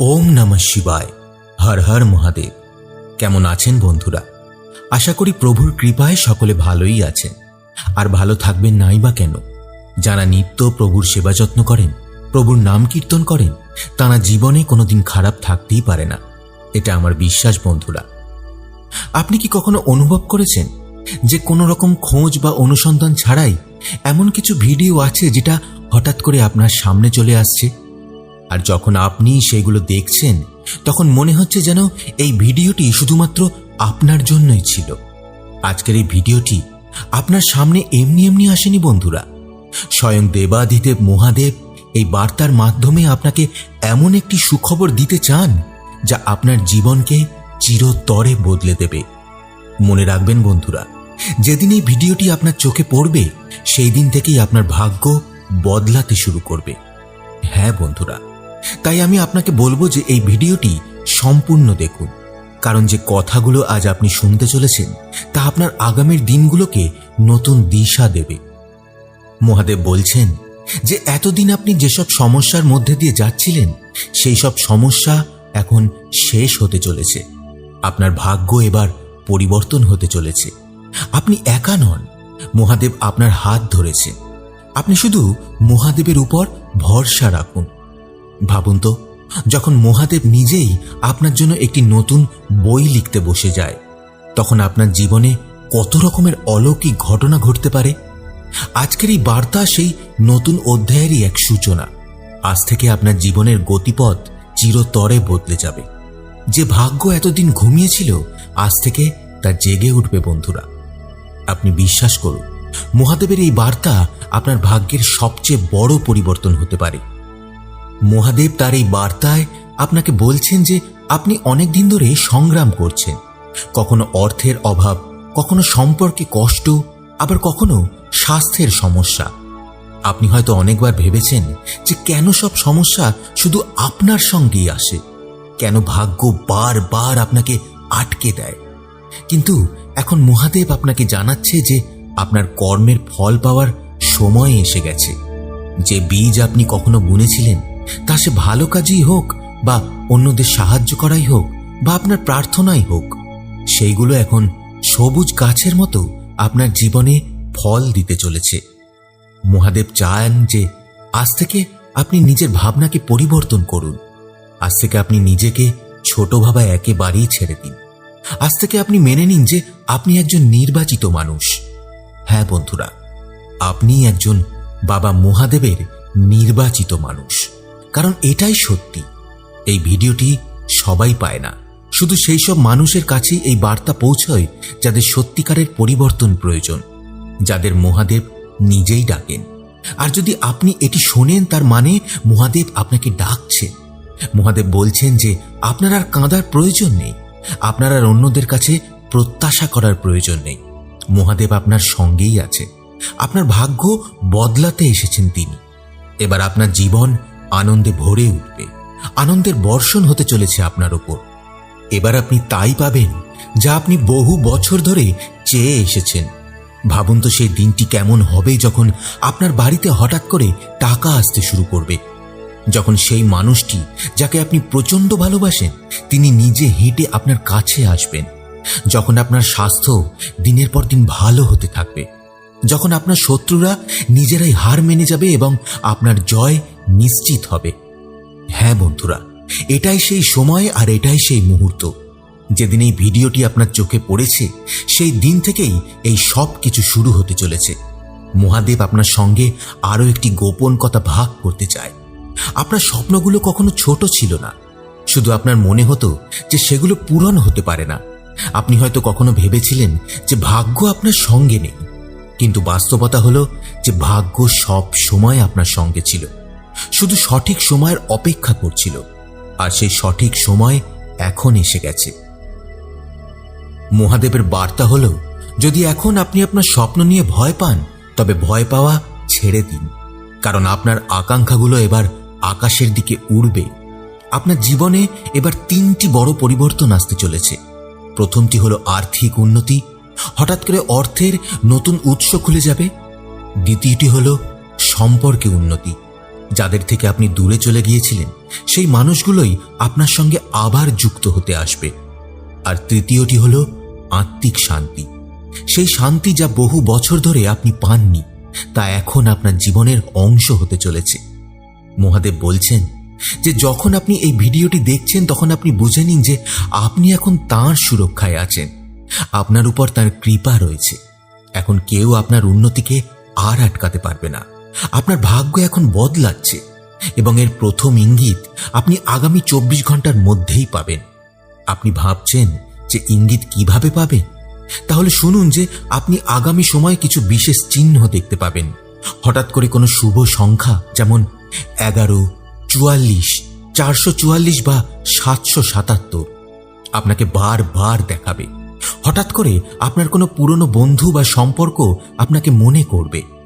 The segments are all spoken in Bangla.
ওম নমঃ শিবায়। হর হর মহাদেব। কেমন আছেন বন্ধুরা? আশা করি প্রভুর কৃপায় সকলে ভালোই আছেন। আর ভালো থাকবেন নাই বা কেন? যারা নিত্য প্রভুর সেবা যত্ন করেন, প্রভুর নাম কীর্তন করেন, তারা জীবনে কোনোদিন খারাপ থাকতেই পারে না। এটা আমার বিশ্বাস বন্ধুরা। আপনি কি কখনো অনুভব করেছেন যে কোনো রকম খোঁজ বা অনুসন্ধান ছাড়াই এমন কিছু ভিডিও আছে যেটা হঠাৎ করে আপনার সামনে চলে আসছে? আর যখন আপনি সেগুলো দেখছেন, তখন মনে হচ্ছে যেন এই ভিডিওটি শুধুমাত্র আপনার জন্যই ছিল। আজকের এই ভিডিওটি আপনার সামনে এমনি এমনি আসেনি, বন্ধুরা। স্বয়ং দেবাদিদেব মহাদেব এই বার্তার মাধ্যমে আপনাকে এমন একটি সুখবর দিতে চান, যা আপনার জীবনকে চিরতরে বদলে দেবে। মনে রাখবেন, বন্ধুরা, যেদিন এই ভিডিওটি আপনার চোখে পড়বে, সেই দিন থেকেই আপনার ভাগ্য বদলাতে শুরু করবে। হ্যাঁ বন্ধুরা তাই আমি আপনাকে বলব যে এই ভিডিওটি সম্পূর্ণ দেখুন। কারণ যে কথাগুলো আজ আপনি শুনতে চলেছেন, তা আপনার আগামীর দিনগুলোকে নতুন দিশা দেবে। মহাদেব বলছেন যে, এতদিন আপনি যেসব সমস্যার মধ্যে দিয়ে যাচ্ছিলেন, সেই সব সমস্যা এখন শেষ হতে চলেছে। আপনার ভাগ্য এবার পরিবর্তন হতে চলেছে। আপনি একা নন, মহাদেব আপনার হাত ধরেছে। আপনি শুধু মহাদেবের উপর ভরসা রাখুন। ভাবুন তো, যখন মহাদেব নিজেই আপনার জন্য একটি নতুন বই লিখতে বসে যায়, তখন আপনার জীবনে কত রকমের অলৌকিক ঘটনা ঘটতে পারে? আজকের এই বার্তা সেই নতুন অধ্যায়েরই এক সূচনা। আজ থেকে আপনার জীবনের গতিপথ চিরতরে বদলে যাবে। যে ভাগ্য এতদিন ঘুমিয়েছিল, আজ থেকে তা জেগে উঠবে বন্ধুরা। আপনি বিশ্বাস করুন, মহাদেবের এই বার্তা আপনার ভাগ্যের সবচেয়ে বড় পরিবর্তন হতে পারে। মহাদেব তার এই বার্তায় আপনাকে বলছেন যে আপনি অনেক দিন ধরে সংগ্রাম করছেন। কখনো অর্থের অভাব, কখনো সম্পর্কে কষ্ট, আবার কখনো স্বাস্থ্যের সমস্যা। আপনি হয়তো অনেকবার ভেবেছেন যে কেন সব সমস্যা শুধু আপনার সঙ্গেই আসে। কেন ভাগ্য বারবার আপনাকে আটকে দেয়। কিন্তু এখন মহাদেব আপনাকে জানাচ্ছে যে আপনার কর্মের ফল পাওয়ার সময় এসে গেছে। যে বীজ আপনি কখনো বুনেছিলেন তা সে ভালো কাজই হোক বা অন্যদের সাহায্য করাই হোক বা আপনার প্রার্থনাই হোক, সেইগুলো এখন সবুজ গাছের মতো আপনার জীবনে ফল দিতে চলেছে। মহাদেব চান যে আজ থেকে আপনি নিজের ভাবনাকে পরিবর্তন করুন। আজ থেকে আপনি নিজেকে ছোট ভাবা একেবারেই ছেড়ে দিন। আজ থেকে আপনি মেনে নিন যে আপনি একজন নির্বাচিত মানুষ। হ্যাঁ বন্ধুরা আপনি একজন বাবা মহাদেবের নির্বাচিত মানুষ। কারণ এটাই সত্যি। এই ভিডিওটি সবাই পায় না। শুধু সেই সব মানুষের কাছেই এই বার্তা পৌঁছয় যাদের সত্যিকারের পরিবর্তন প্রয়োজন, যাদের মহাদেব নিজেই ডাকেন। আর যদি আপনি এটি শোনেন, তার মানে মহাদেব আপনাকে ডাকছেন মহাদেব বলছেন যে, আপনার আর কাঁদার প্রয়োজন নেই। আপনার আর অন্যদের কাছে প্রত্যাশা করার প্রয়োজন নেই। মহাদেব আপনার সঙ্গেই আছে। আপনার ভাগ্য বদলাতে এসেছেন তিনি। এবার আপনার জীবন আনন্দে ভরে উঠবে। আনন্দের বর্ষণ হতে চলেছে আপনার ওপর। এবার আপনি তাই পাবেন যা আপনি বহু বছর ধরে চেয়ে এসেছেন। ভাবুন তো সেই দিনটি কেমন হবে যখন আপনার বাড়িতে হঠাৎ করে টাকা আসতে শুরু করবে। যখন সেই মানুষটি যাকে আপনি প্রচণ্ড ভালোবাসেন, তিনি নিজে হেঁটে আপনার কাছে আসবেন। যখন আপনার স্বাস্থ্য দিনের পর দিন ভালো হতে থাকবে। যখন আপনার শত্রুরা নিজেরাই হার মেনে যাবে এবং আপনার জয় নিশ্চিত হবে। হ্যাঁ বন্ধুরা, এটাই সেই সময় আর এটাই সেই মুহূর্ত। যেদিন এই ভিডিওটি আপনার চোখে পড়েছে, সেই দিন থেকেই এই সব কিছু শুরু হতে চলেছে। মহাদেব আপনার সঙ্গে আরও একটি গোপন কথা ভাগ করতে চায়। আপনার স্বপ্নগুলো কখনো ছোট ছিল না। শুধু আপনার মনে হতো যে সেগুলো পূরণ হতে পারে না। আপনি হয়তো কখনো ভেবেছিলেন যে ভাগ্য আপনার সঙ্গে নেই। কিন্তু বাস্তবতা হলো যে ভাগ্য সব সময় আপনার সঙ্গে ছিল। শুধু সঠিক সময়ের অপেক্ষা করছিল, আর সেই সঠিক সময় এখন এসে গেছে। মহাদেবের বার্তা হল, যদি এখন আপনি আপনার স্বপ্ন নিয়ে ভয় পান, তবে ভয় পাওয়া ছেড়ে দিন, কারণ আপনার আকাঙ্ক্ষাগুলো এবার আকাশের দিকে উড়বে। আপনার জীবনে এবার তিনটি বড় পরিবর্তন আসতে চলেছে। প্রথমটি হলো আর্থিক উন্নতি, হঠাৎ করে অর্থের নতুন উৎস খুলে যাবে। দ্বিতীয়টি হলো সম্পর্কে উন্নতি যাদের থেকে আপনি দূরে চলে গিয়েছিলেন, সেই মানুষগুলোই আপনার সঙ্গে আবার যুক্ত হতে আসবে। আর তৃতীয়টি হল আত্মিক শান্তি। সেই শান্তি যা বহু বছর ধরে আপনি পাননি, তা এখন আপনার জীবনের অংশ হতে চলেছে। মহাদেব বলছেন যে, যখন আপনি এই ভিডিওটি দেখছেন, তখন আপনি বুঝে নিন যে, আপনি এখন তাঁর সুরক্ষায় আছেন। আপনার উপর তার কৃপা রয়েছে। এখন কেউ আপনার উন্নতিকে আর আটকাতে পারবে না। আপনার ভাগ্য এখন বদলাচ্ছে এবং এর প্রথম ইঙ্গিত আপনি আগামী চব্বিশ ঘণ্টার মধ্যেই পাবেন। আপনি ভাবছেন যে ইঙ্গিত কীভাবে পাবেন? তাহলে শুনুন যে আপনি আগামী সময়ে কিছু বিশেষ চিহ্ন দেখতে পাবেন। হঠাৎ করে কোনো শুভ সংখ্যা, যেমন এগারো, চুয়াল্লিশ, চারশো চুয়াল্লিশ বা সাতশো সাতাত্তর। আপনাকে বারবার দেখাবে। হঠাৎ করে আপনার কোনো পুরনো বন্ধু বা সম্পর্ক আপনাকে মনে করবে।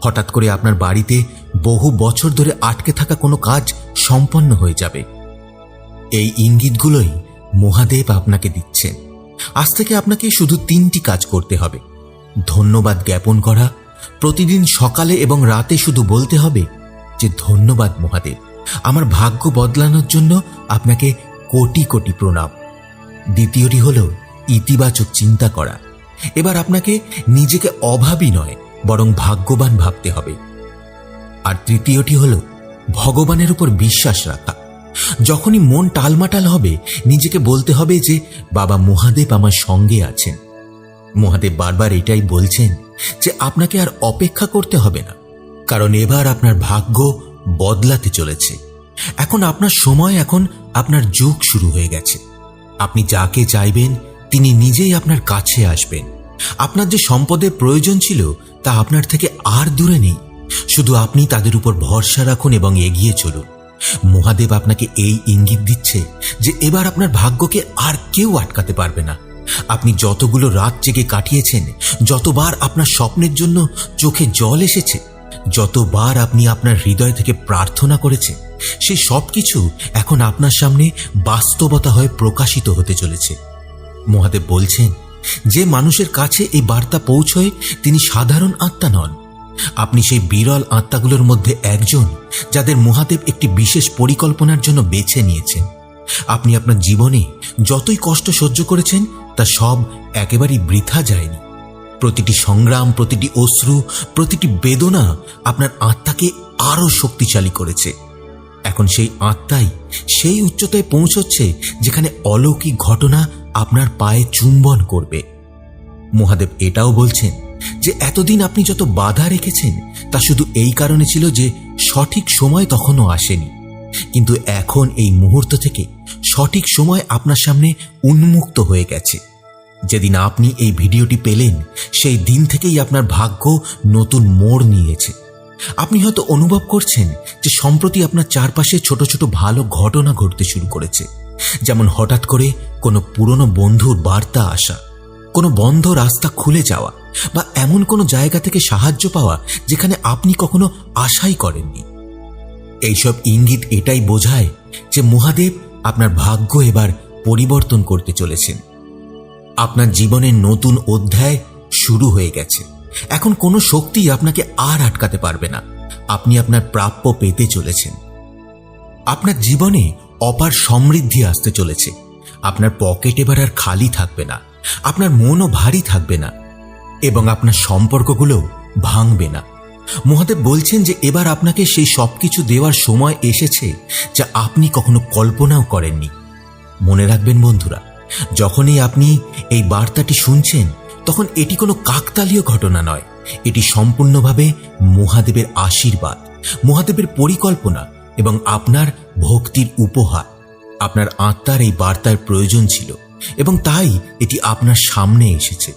হঠাৎ করে আপনার বাড়িতে বহু বছর ধরে আটকে থাকা কোনো কাজ সম্পন্ন হয়ে যাবে। এই ইঙ্গিতগুলোই মহাদেব আপনাকে দিচ্ছেন। আজ থেকে আপনাকে শুধু তিনটি কাজ করতে হবে। ধন্যবাদ জ্ঞাপন করা, প্রতিদিন সকালে এবং রাতে শুধু বলতে হবে যে, ধন্যবাদ মহাদেব, আমার ভাগ্য বদলানোর জন্য আপনাকে কোটি কোটি প্রণাম। দ্বিতীয়টি হল ইতিবাচক চিন্তা করা। এবার আপনাকে নিজেকে অভাবী নয় বরং ভাগ্যবান ভাবতে হবে। আর তৃতীয়টি হল, ভগবানের উপর বিশ্বাস রাখা। যখনই মন টালমাটাল হবে, নিজেকে বলতে হবে যে, বাবা মহাদেব আমার সঙ্গে আছেন। মহাদেব বারবার এটাই বলছেন যে, আপনাকে আর অপেক্ষা করতে হবে না। কারণ এবার আপনার ভাগ্য বদলাতে চলেছে। এখন আপনার সময়, এখন আপনার যুগ শুরু হয়ে গেছে। আপনি যাকে চাইবেন, তিনি নিজেই আপনার কাছে আসবেন। আপনার যে সম্পদের প্রয়োজন ছিল, তা আপনার থেকে আর দূরে নেই। শুধু আপনি তাদের উপর ভরসা রাখুন এবং এগিয়ে চলুন। মহাদেব আপনাকে এই ইঙ্গিত দিচ্ছে যে এবার আপনার ভাগ্যকে আর কেউ আটকাতে পারবে না। আপনি যতগুলো রাত জেগে কাটিয়েছেন, যতবার আপনার স্বপ্নের জন্য চোখে জল এসেছে, যতবার আপনি আপনার হৃদয় থেকে প্রার্থনা করেছেন সেই সব কিছু এখন আপনার সামনে বাস্তবতা হয়ে প্রকাশিত হতে চলেছে। মহাদেব বলছেন যে মানুষের কাছে এই বার্তা পৌঁছয়, তিনি সাধারণ আত্মা নন। আপনি সেই বিরল আত্মাগুলোর মধ্যে একজন, যাদের মহাদেব একটি বিশেষ পরিকল্পনার জন্য বেছে নিয়েছেন। আপনি আপনার জীবনে যতই কষ্ট সহ্য করেছেন, তা সব একেবারেই বৃথা যায়নি। প্রতিটি সংগ্রাম, প্রতিটি অশ্রু, প্রতিটি বেদনা আপনার আত্মাকে আরও শক্তিশালী করেছে। এখন সেই আত্মাই সেই উচ্চতায় পৌঁছচ্ছে, যেখানে অলৌকিক ঘটনা আপনার পায়ে চুম্বন করবে। মহাদেব এটাও বলছেন যে, এতদিন আপনি যত বাধা রেখেছেন, তা শুধু এই কারণে ছিল যে, সঠিক সময় তখনও আসেনি। কিন্তু এখন এই মুহূর্ত থেকে সঠিক সময় আপনার সামনে উন্মুক্ত হয়ে গেছে। যেদিন আপনি এই ভিডিওটি পেলেন, সেই দিন থেকেই আপনার ভাগ্য নতুন মোড় নিয়েছে। আপনি হয়তো অনুভব করছেন যে, সম্প্রতি আপনার চারপাশে ছোট ছোট ভালো ঘটনা ঘটতে শুরু করেছে। যেমন হঠাৎ করে কোনো পুরনো বন্ধুর বার্তা আসা, কোনো বন্ধ রাস্তা খুলে যাওয়া, বা এমন কোনো জায়গা থেকে সাহায্য পাওয়া যেখানে আপনি কখনো আশাই করেননি। এইসব ইঙ্গিত এটাই বোঝায় যে মহাদেব আপনার ভাগ্য এবার পরিবর্তন করতে চলেছেন। আপনার জীবনের নতুন অধ্যায় শুরু হয়ে গেছে। এখন কোনো শক্তি আপনাকে আর আটকাতে পারবে না। আপনি আপনার প্রাপ্য পেতে চলেছেন। আপনার জীবনে অপার সমৃদ্ধি আসতে চলেছে। আপনার পকেট এবার আর খালি থাকবে না। আপনার মনও ভারী থাকবে না। এবং আপনার সম্পর্কগুলো ভাঙবে না। মহাদেব বলছেন যে এবার আপনাকে সেই সবকিছু দেওয়ার সময় এসেছে যা আপনি কখনো কল্পনাও করেননি। মনে রাখবেন বন্ধুরা, যখনই আপনি এই বার্তাটি শুনছেন, তখন এটি কোনো কাকতালীয় ঘটনা নয়। এটি সম্পূর্ণভাবে মহাদেবের আশীর্বাদ, মহাদেবের পরিকল্পনা এবং আপনার ভক্তির উপহার। আপনার আত্মার এই বার্তার প্রয়োজন ছিল এবং তাই এটি আপনার সামনে এসেছে।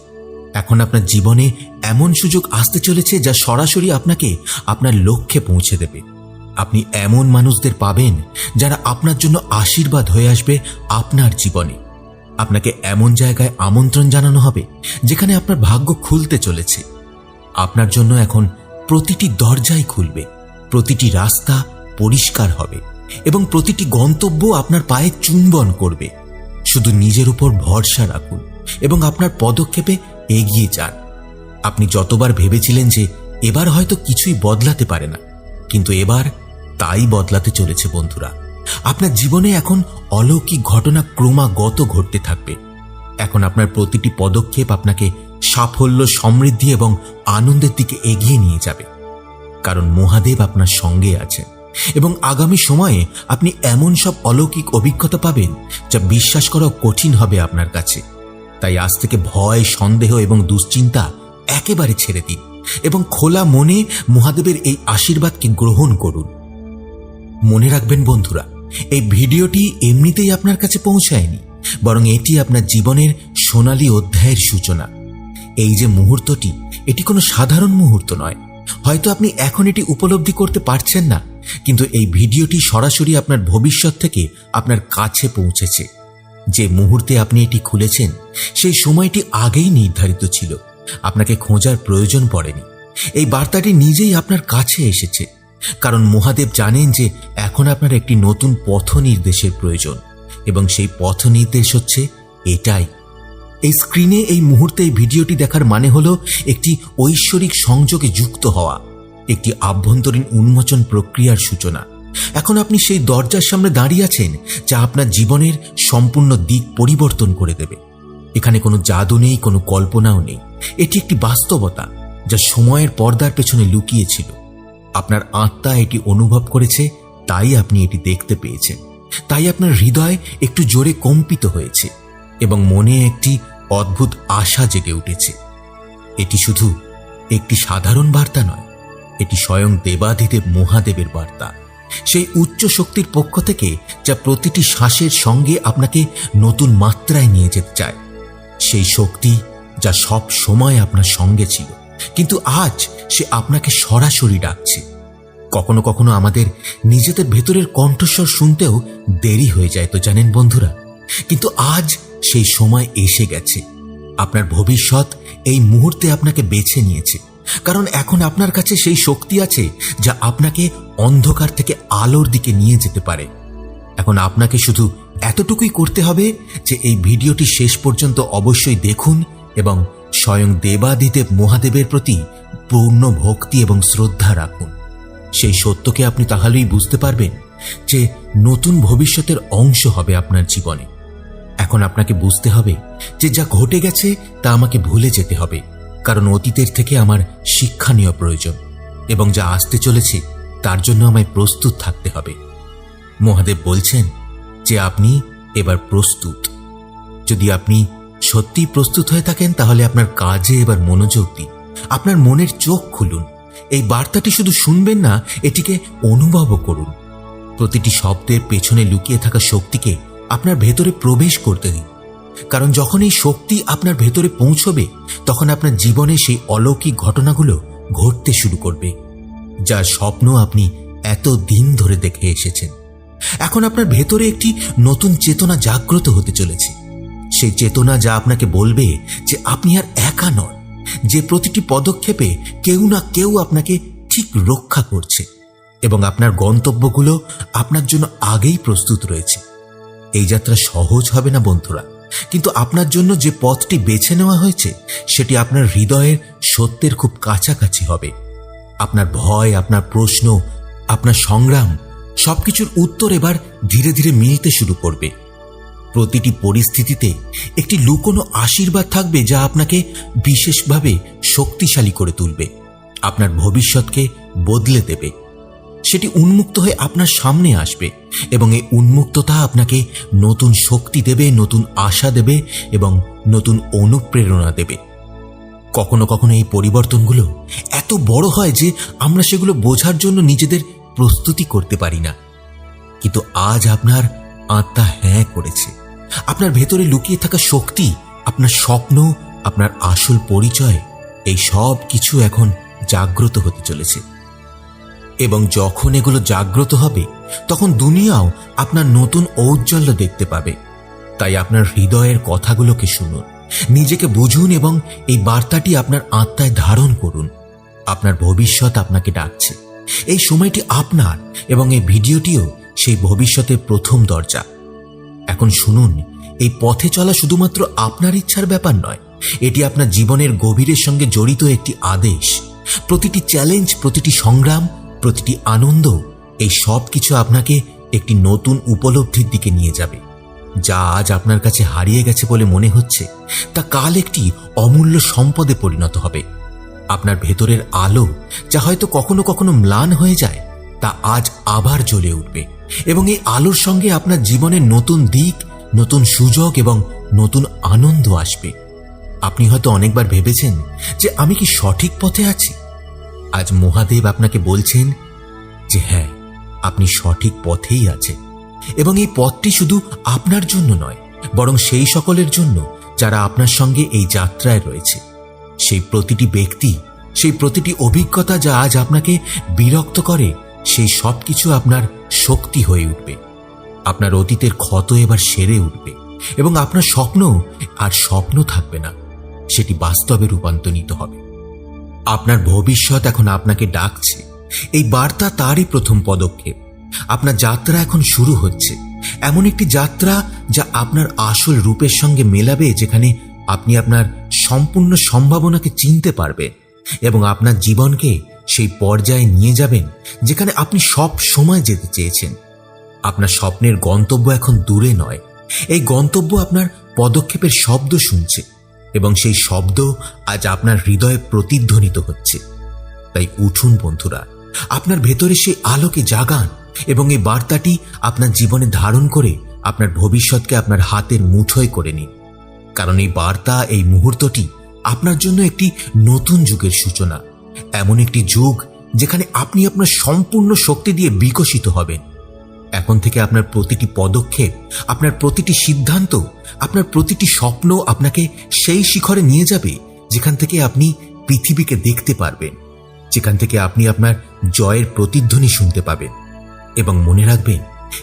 এখন আপনার জীবনে এমন সুযোগ আসতে চলেছে যা সরাসরি আপনাকে আপনার লক্ষ্যে পৌঁছে দেবে। আপনি এমন মানুষদের পাবেন যারা আপনার জন্য আশীর্বাদ হয়ে আসবে আপনার জীবনে। আপনাকে এমন জায়গায় আমন্ত্রণ জানানো হবে যেখানে আপনার ভাগ্য খুলতে চলেছে। আপনার জন্য এখন প্রতিটি দরজাই খুলবে, প্রতিটি রাস্তা পরিষ্কার হবে। এবং প্রতিটি গন্তব্য আপনার পায়ে চুম্বন করবে। শুধু নিজের উপর ভরসা রাখুন এবং আপনার পদক্ষেপে এগিয়ে যান। আপনি যতবার ভেবেছিলেন যে এবার হয়তো কিছুই বদলাতে পারে না, কিন্তু এবার তাই বদলাতে চলেছে বন্ধুরা। আপনার জীবনে এখন অলৌকিক ঘটনা ক্রমাগত ঘটতে থাকবে। এখন আপনার প্রতিটি পদক্ষেপ আপনাকে সাফল্য, সমৃদ্ধি এবং আনন্দের দিকে এগিয়ে নিয়ে যাবে। কারণ মহাদেব আপনার সঙ্গে আছেন। এবং আগামী সময়ে আপনি এমন সব অলৌকিক অভিজ্ঞতা পাবেন যা বিশ্বাস করাও কঠিন হবে আপনার কাছে। তাই আজ থেকে ভয়, সন্দেহ এবং দুশ্চিন্তা একেবারে ছেড়ে দিন এবং খোলা মনে মহাদেবের এই আশীর্বাদকে গ্রহণ করুন। মনে রাখবেন বন্ধুরা, এই ভিডিওটি এমনিতেই আপনার কাছে পৌঁছায়নি, বরং এটি আপনার জীবনের সোনালী অধ্যায়ের সূচনা। এই যে মুহূর্তটি, এটি কোনো সাধারণ মুহূর্ত নয়। হয়তো আপনি এখন এটি উপলব্ধি করতে পারছেন না কিন্তু এই ভিডিওটি সরাসরি আপনার ভবিষ্যৎ থেকে আপনার কাছে পৌঁছেছে। যে মুহূর্তে আপনি এটি খুলেছেন, সেই সময়টি আগেই নির্ধারিত ছিল। আপনাকে খোঁজার প্রয়োজন পড়েনি। এই বার্তাটি নিজেই আপনার কাছে এসেছে। কারণ মহাদেব জানেন যে এখন আপনার একটি নতুন পথ নির্দেশের প্রয়োজন এবং সেই পথ নির্দেশ হচ্ছে এটাই। এই স্ক্রিনে এই মুহূর্তে এই ভিডিওটি দেখার মানে হলো একটি ঐশ্বরিক সংযোগে যুক্ত হওয়া। একটি আভ্যন্তরীণ উন্মোচন প্রক্রিয়ার সূচনা। এখন আপনি সেই দরজার সামনে দাঁড়িয়ে আছেন, যা আপনার জীবনের সম্পূর্ণ দিক পরিবর্তন করে দেবে। এখানে কোনো জাদু নেই, কোনো কল্পনাও নেই। এটি একটি বাস্তবতা, যা সময়ের পর্দার পেছনে লুকিয়েছিল। আপনার আত্মা এটি অনুভব করেছে, তাই আপনি এটি দেখতে পেয়েছেন। তাই আপনার হৃদয় একটু জোরে কম্পিত হয়েছে, এবং মনে একটি অদ্ভুত আশা জেগে উঠেছে। এটি শুধু একটি সাধারণ বার্তা নয় এটি স্বয়ং দেবাধিদেব মহাদেবের বার্তা। সেই উচ্চ শক্তির পক্ষ থেকে যা প্রতিটি শ্বাসের সঙ্গে আপনাকে নতুন মাত্রায় নিয়ে যেতে চায়। সেই শক্তি যা সব সময় আপনার সঙ্গে ছিল, কিন্তু আজ সে আপনাকে সরাসরি ডাকছে। কখনো কখনো আমাদের নিজেদের ভেতরের কণ্ঠস্বর শুনতেও দেরি হয়ে যায় তো জানেন বন্ধুরা? কিন্তু আজ সেই সময় এসে গেছে। আপনার ভবিষ্যৎ এই মুহূর্তে আপনাকে বেছে নিয়েছে। কারণ এখন আপনার কাছে সেই শক্তি আছে যা আপনাকে অন্ধকার থেকে আলোর দিকে নিয়ে যেতে পারে। এখন আপনাকে শুধু এতটুকুই করতে হবে যে এই ভিডিওটি শেষ পর্যন্ত অবশ্যই দেখুন এবং স্বয়ং দেবাদিদেব মহাদেবের প্রতি পূর্ণ ভক্তি এবং শ্রদ্ধা রাখুন। সেই সত্যকে আপনি তাহলেই বুঝতে পারবেন যে নতুন ভবিষ্যতের অংশ হবে আপনার জীবনে। এখন আপনাকে বুঝতে হবে যে যা ঘটে গেছে তা আমাকে ভুলে যেতে হবে। কারণ অতীতের থেকে আমার শিক্ষণীয় প্রয়োজন এবং যা আসতে চলেছে তার জন্য আমায় প্রস্তুত থাকতে হবে। মহাদেব বলছেন যে আপনি এবার প্রস্তুত। যদি আপনি সত্যি প্রস্তুত হয়ে থাকেন, তাহলে আপনার কাজে এবার মনোযোগ দিন। আপনার মনের চোখ খুলুন। এই বার্তাটি শুধু শুনবেন না, এটিকে অনুভবও করুন। প্রতিটি শব্দের পেছনে লুকিয়ে থাকা শক্তিকে আপনার ভেতরে প্রবেশ করতে দিন। কারণ যখন এই শক্তি আপনার ভেতরে পৌঁছবে, তখন আপনার জীবনে সেই অলৌকিক ঘটনাগুলো ঘটতে শুরু করবে, যার স্বপ্ন আপনি এত দিন ধরে দেখে এসেছেন। এখন আপনার ভেতরে একটি নতুন চেতনা জাগ্রত হতে চলেছে। সেই চেতনা যা আপনাকে বলবে যে আপনি আর একা নন, যে প্রতিটি পদক্ষেপে কেউ না কেউ আপনাকে ঠিক রক্ষা করছে এবং আপনার গন্তব্যগুলো আপনার জন্য আগেই প্রস্তুত রয়েছে। এই যাত্রা সহজ হবে না বন্ধুরা? কিন্তু আপনার জন্য যে পথটি বেছে নেওয়া হয়েছে, সেটি আপনার হৃদয়ের সত্যের খুব কাছাকাছি হবে। আপনার ভয়, আপনার প্রশ্ন, আপনার সংগ্রাম, সবকিছুর উত্তর এবার ধীরে ধীরে মিলতে শুরু করবে। প্রতিটি পরিস্থিতিতে একটি লুকোনো আশীর্বাদ থাকবে যা আপনাকে বিশেষভাবে শক্তিশালী করে তুলবে। আপনার ভবিষ্যৎকে বদলে দেবে। সেটি উন্মুক্ত হয়ে আপনার সামনে আসবে এবং এই উন্মুক্ততা আপনাকে নতুন শক্তি দেবে, নতুন আশা দেবে এবং নতুন অনুপ্রেরণা দেবে। কখনো কখনো এই পরিবর্তনগুলো এত বড় হয় যে আমরা সেগুলো বোঝার জন্য নিজেদের প্রস্তুতি করতে পারি না। কিন্তু আজ আপনার আত্মা হ্যাঁ করেছে। আপনার ভেতরে লুকিয়ে থাকা শক্তি, আপনার স্বপ্ন, আপনার আসল পরিচয়, এই সব কিছু এখন জাগ্রত হতে চলেছে। এবং যখন এগুলো জাগ্রত হবে, তখন দুনিয়াও আপনার নতুন ঔজ্জ্বল্য দেখতে পাবে। তাই আপনার হৃদয়ের কথাগুলোকে শুনুন, নিজেকে বুঝুন এবং এই বার্তাটি আপনার আত্মায় ধারণ করুন। আপনার ভবিষ্যৎ আপনাকে ডাকছে। এই সময়টি আপনার এবং এই ভিডিওটিও সেই ভবিষ্যতের প্রথম দরজা। এখন শুনুন, এই পথে চলা শুধুমাত্র আপনার ইচ্ছার ব্যাপার নয়, এটি আপনার জীবনের গভীরের সঙ্গে জড়িত একটি আদেশ। প্রতিটি চ্যালেঞ্জ, প্রতিটি সংগ্রাম প্রতিটি আনন্দ এই সব কিছু আপনাকে একটি নতুন উপলব্ধির দিকে নিয়ে যাবে। যা আজ আপনার কাছে হারিয়ে গেছে বলে মনে হচ্ছে, তা কাল একটি অমূল্য সম্পদে পরিণত হবে। আপনার ভেতরের আলো, যা হয়তো কখনো কখনো ম্লান হয়ে যায়, তা আজ আবার জ্বলে উঠবে। এবং এই আলোর সঙ্গে আপনার জীবনের নতুন দিক, নতুন সুযোগ এবং নতুন আনন্দ আসবে। আপনি হয়তো অনেকবার ভেবেছেন যে আমি কি সঠিক পথে আছি? আজ মহাদেব আপনাকে বলছেন যে হ্যাঁ আপনি সঠিক পথেই আছেন। এবং এই পথটি শুধু আপনার জন্য নয়, বরং সেই সকলের জন্য যারা আপনার সঙ্গে এই যাত্রায় রয়েছে। সেই প্রতিটি ব্যক্তি, সেই প্রতিটি অভিজ্ঞতা যা আজ আপনাকে বিরক্ত করে, সেই সব কিছু আপনার শক্তি হয়ে উঠবে। আপনার অতীতের ক্ষত এবার সেরে উঠবে, এবং আপনার স্বপ্ন আর স্বপ্ন থাকবে না। সেটি বাস্তবে রূপান্তরিত হবে। আপনার ভবিষ্যৎ এখন আপনাকে ডাকছে। এই বার্তা তারই প্রথম পদক্ষেপ। আপনার যাত্রা এখন শুরু হচ্ছে। এমন একটি যাত্রা যা আপনার আসল রূপের সঙ্গে মেলাবে যেখানে আপনি আপনার সম্পূর্ণ সম্ভাবনাকে চিনতে পারবেন এবং আপনার জীবনকে সেই পর্যায়ে নিয়ে যাবেন যেখানে আপনি সব সময় যেতে চেয়েছেন। আপনার স্বপ্নের গন্তব্য এখন দূরে নয়। এই গন্তব্য আপনার পদক্ষেপের শব্দ শুনছে। এবং সেই শব্দ আজ আপনার হৃদয়ে প্রতিধ্বনিত হচ্ছে। তাই উঠুন বন্ধুরা, আপনার ভেতরে সেই আলোকে জাগান এবং এই বার্তাটি আপনার জীবনে ধারণ করে আপনার ভবিষ্যৎকে আপনার হাতের মুঠোয় করে নিন। কারণ এই বার্তা, এই মুহূর্তটি আপনার জন্য একটি নতুন যুগের সূচনা। এমন একটি যুগ যেখানে আপনি আপনার সম্পূর্ণ শক্তি দিয়ে বিকশিত হবেন। এখন থেকে আপনার প্রতিটি পদক্ষেপ, আপনার প্রতিটি সিদ্ধান্ত, আপনার প্রতিটি স্বপ্ন আপনাকে সেই শিখরে নিয়ে যাবে যেখান থেকে আপনি পৃথিবীকে দেখতে পারবেন, যেখান থেকে আপনি আপনার জয়ের প্রতিধ্বনি শুনতে পাবেন এবং মনে রাখবেন,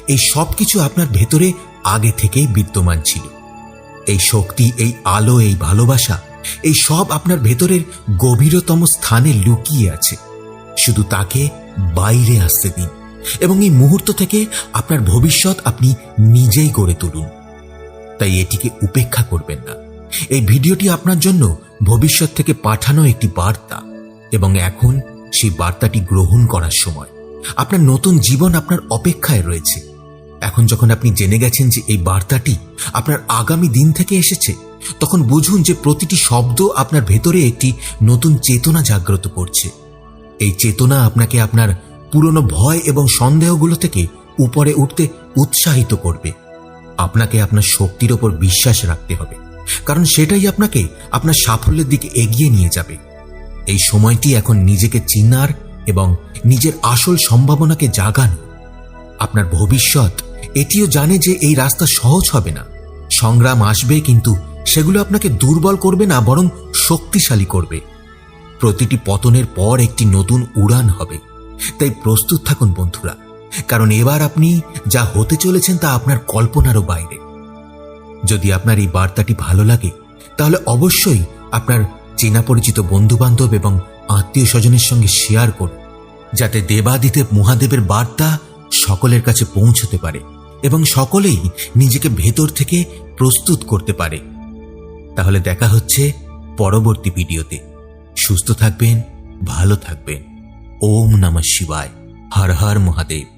এই সব কিছু আপনার ভেতরে আগে থেকেই বিদ্যমান ছিল। এই শক্তি, এই আলো, এই ভালোবাসা, এই সব আপনার ভেতরের গভীরতম স্থানে লুকিয়ে আছে। শুধু তাকে বাইরে আসতে দিন। এবং এই মুহূর্ত থেকে আপনার ভবিষ্যৎ আপনি নিজেই গড়ে তুলুন। তাই এটিকে উপেক্ষা করবেন না। এই ভিডিওটি আপনার জন্য ভবিষ্যৎ থেকে পাঠানো একটি বার্তা এবং এখন সেই বার্তাটি গ্রহণ করার সময়। আপনার নতুন জীবন আপনার অপেক্ষায় রয়েছে। এখন যখন আপনি জেনে গেছেন যে এই বার্তাটি আপনার আগামী দিন থেকে এসেছে, তখন বুঝুন যে প্রতিটি শব্দ আপনার ভেতরে একটি নতুন চেতনা জাগ্রত করছে। এই চেতনা আপনাকে আপনার পুরনো ভয় এবং সন্দেহগুলো থেকে উপরে উঠতে উৎসাহিত করবে। আপনাকে আপনার শক্তির ওপর বিশ্বাস রাখতে হবে, কারণ সেটাই আপনাকে আপনার সাফল্যের দিকে এগিয়ে নিয়ে যাবে। এই সময়টি এখন নিজেকে চিনার এবং নিজের আসল সম্ভাবনাকে জাগানো। আপনার ভবিষ্যৎ এটিও জানে যে এই রাস্তা সহজ হবে না। সংগ্রাম আসবে কিন্তু সেগুলো আপনাকে দুর্বল করবে না, বরং শক্তিশালী করবে। প্রতিটি পতনের পর একটি নতুন উড়ান হবে। তাই প্রস্তুত থাকুন বন্ধুরা, কারণ এবার আপনি যা হতে চলেছেন তা আপনার কল্পনারও বাইরে। যদি আপনার এই বার্তাটি ভালো লাগে, তাহলে অবশ্যই আপনার চেনা পরিচিত বন্ধু বান্ধব এবং আত্মীয় স্বজনের সঙ্গে শেয়ার করুন, যাতে দেবাদিদেব মহাদেবের বার্তা সকলের কাছে পৌঁছতে পারে এবং সকলেই নিজেকে ভেতর থেকে প্রস্তুত করতে পারে। তাহলে দেখা হচ্ছে পরবর্তী ভিডিওতে। সুস্থ থাকবেন, ভালো থাকবেন। ওম নমঃ শিবায়। হর হর মহাদেব।